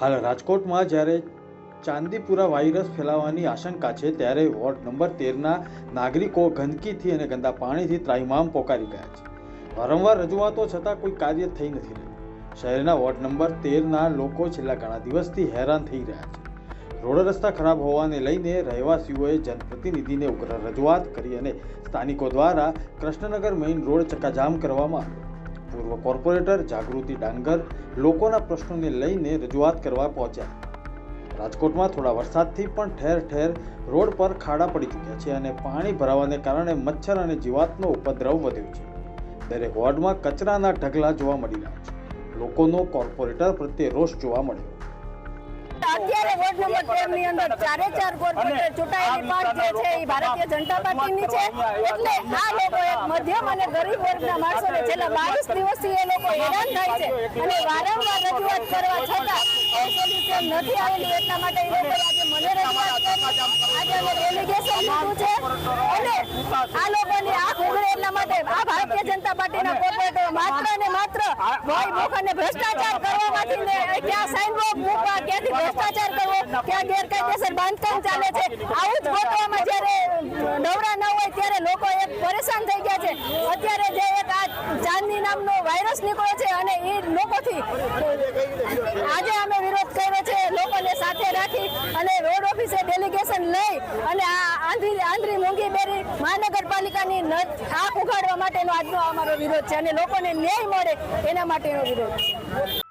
હાલ રાજકોટમાં જ્યારે ચાંદીપુરા વાયરસ ફેલાવાની આશંકા છે, ત્યારે વોર્ડ નંબર તેરના નાગરિકો ગંદકીથી અને ગંદા પાણીથી ત્રાહિમામ પોકારી ગયા છે. વારંવાર રજૂઆતો છતાં કોઈ કાર્ય થઈ નથી રહ્યું. શહેરના વોર્ડ નંબર તેરના લોકો છેલ્લા ઘણા દિવસથી હેરાન થઈ રહ્યા છે. રોડ રસ્તા ખરાબ હોવાને લઈને રહેવાસીઓએ જનપ્રતિનિધિને ઉગ્ર રજૂઆત કરી અને સ્થાનિકો દ્વારા કૃષ્ણનગર મેઇન રોડ ચક્કાજામ કરવામાં આવ્યો. પૂર્વ કોર્પોરેટર, જાગૃતિ ડાંગર લોકોના પ્રશ્નોને લઈને રજૂઆત કરવા પહોંચ્યા. રાજકોટમાં થોડા વરસાદથી પણ ઠેર ઠેર રોડ પર ખાડા પડી ચૂક્યા છે અને પાણી ભરાવાને કારણે મચ્છર અને જીવાતનો ઉપદ્રવ વધ્યો છે. દરેક વોર્ડમાં કચરાના ઢગલા જોવા મળી રહ્યા છે. લોકોનો કોર્પોરેટર પ્રત્યે રોષ જોવા મળ્યો. અત્યારે વોર્ડ નંબર તેરની અંદર ચારે ચાર કોર્પોરેટર ચૂંટાયેલી પાંચ જે છે એ ભારતીય જનતા પાર્ટીની છે. એટલે આ લોકો એક મધ્યમ અને ગરીબ વર્ગના માણસોને છેલ્લા બાવીસ દિવસથી એ લોકો હેરાન થાય છે. અને વારંવાર રજૂઆત કરવા છતાં સોલ્યુશન નથી આવેલું એટલા માટે એ લોકોએ આજે મને રજૂઆત કરી. આજે અમે ડેલિગેશન લીધું છે. અને આ લોકોની આંખ ઉઘડે એટલા માટે આ ભારતીય જનતા પાર્ટીના કોર્પોરેટરો માત્ર ને માત્ર ભય ભૂખ અને ભ્રષ્ટાચાર કરવામાંથી ને ક્યાં સાઈન કરવો ગેરકાયદેસર બાંધકામ ચાલે છે. આવું જ ગોતવામાં જ્યારે નવરા ન હોય ત્યારે લોકો એક પરેશાન થઈ ગયા છે. અત્યારે જે એક આ ચાંદની નામનો વાયરસ નીકળ્યો છે અને એ લોકોથી આજે અમે વિરોધ કર્યો છે. લોકોને સાથે રાખી અને રોડ ઓફિસે ડેલિગેશન લઈ અને આ આંધળી આંધ્રી મૂંગી બેરી મહાનગરપાલિકાની આંખ ઉઘાડવા માટેનો આજનો અમારો વિરોધ છે અને લોકોને ન્યાય મળે એના માટેનો વિરોધ